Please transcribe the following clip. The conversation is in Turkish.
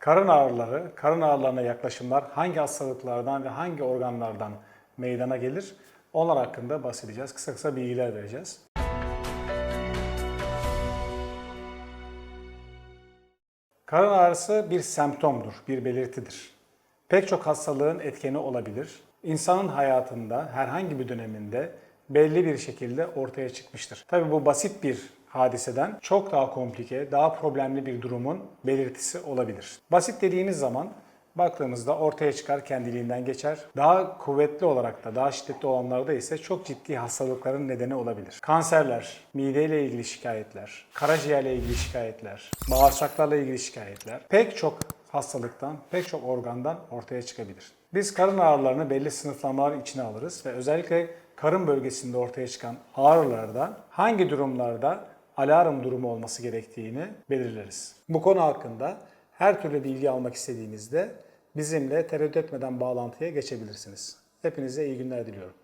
Karın ağrıları, karın ağrılarına yaklaşımlar hangi hastalıklardan ve hangi organlardan meydana gelir? Onlar hakkında bahsedeceğiz. Kısa kısa bilgiler vereceğiz. Karın ağrısı bir semptomdur, bir belirtidir. Pek çok hastalığın etkeni olabilir. İnsanın hayatında herhangi bir döneminde belli bir şekilde ortaya çıkmıştır. Tabi bu basit bir hadiseden çok daha komplike, daha problemli bir durumun belirtisi olabilir. Basit dediğimiz zaman baktığımızda ortaya çıkar, kendiliğinden geçer. Daha kuvvetli olarak da, daha şiddetli olanlarda ise çok ciddi hastalıkların nedeni olabilir. Kanserler, mideyle ilgili şikayetler, karaciğerle ilgili şikayetler, bağırsaklarla ilgili şikayetler, pek çok hastalıktan, pek çok organdan ortaya çıkabilir. Biz karın ağrılarını belli sınıflamalar içine alırız ve özellikle karın bölgesinde ortaya çıkan ağrılarda hangi durumlarda alarm durumu olması gerektiğini belirleriz. Bu konu hakkında her türlü bilgi almak istediğinizde bizimle tereddüt etmeden bağlantıya geçebilirsiniz. Hepinize iyi günler diliyorum.